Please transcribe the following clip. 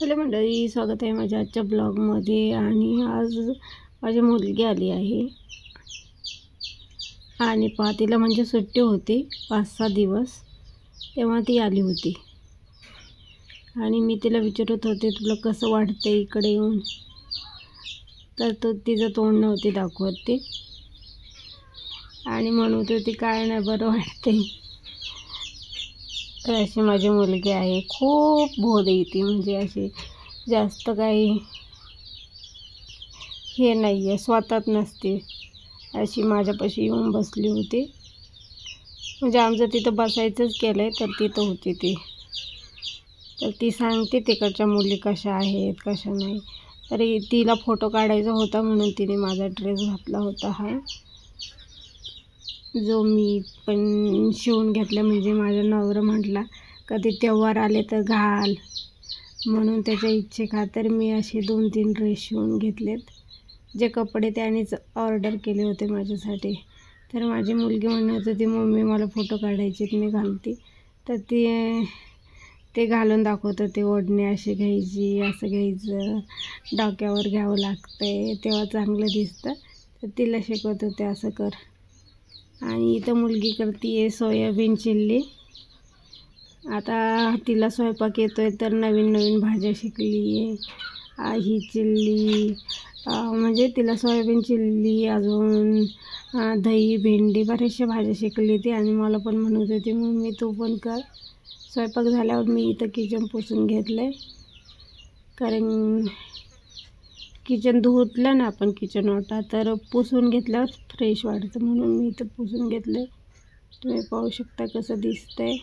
Hello मंडळी स्वागत आहे माझ्या आजच्या ब्लॉगमध्ये आणि आज माझी मुलगी आली आहे. आणि पहा तिला म्हणजे सुट्टी होती पाच सहा दिवस तेव्हा ती आली होती. आणि मी तिला विचारत होते तुला कसं वाटतं इकडे येऊन? तर तो तिचं तोंड नव्हती दाखवत ते. आणि म्हणत होती काय नाही बरं वाटते तर अशी माझी मुलगी आहे. खूप बोध येते. म्हणजे अशी जास्त काही हे नाही आहे स्वतःच नसते. अशी माझ्यापाशी येऊन बसली होती. म्हणजे आमचं तिथं बसायचंच केलं आहे तर तिथं होती ती. तर ती सांगते तिकडच्या मुली कशा आहेत कशा नाही. तरी तिला फोटो काढायचा होता म्हणून तिने माझा ड्रेस घातला होता हा. जो मी पण शिवून घेतला म्हणजे माझा नवरा म्हटला कधी त्योहार आले तर घाल. म्हणून त्याच्या इच्छेखातर मी असे दोन तीन ड्रेस शिवून घेतलेत जे कपडे त्यानेच ऑर्डर केले होते माझ्यासाठी. तर माझी मुलगी म्हणत होती मम्मी मला फोटो काढायचे मी घालते. तर ती ते घालून दाखवत होते ओढणे अशी घ्यायची असं घ्यायचं डोक्यावर घ्यावं लागतं तेव्हा चांगलं दिसतं. तर तिला शिकवत होते असं कर. आणि इथं मुलगी करते आहे सोयाबीन चिल्ली. आता तिला स्वयंपाक येतो आहे तर नवीन नवीन भाज्या शिकली आहे. ही चिल्ली म्हणजे तिला सोयाबीन चिल्ली अजून दही भेंडी बऱ्याचशा भाज्या शिकली ती आणि मला पण म्हणत होती मम्मी तू पण कर. स्वयंपाक झाल्यावर मी इथं किचन पुसून घेतलं आहे कारण किचन धुतलं ना आपण किचन ओटा तर पुसून घेतल्यावर फ्रेश वाटतं. म्हणून मी इथं पुसून घेतलं तुम्ही पाहू शकता कसं दिसतंय.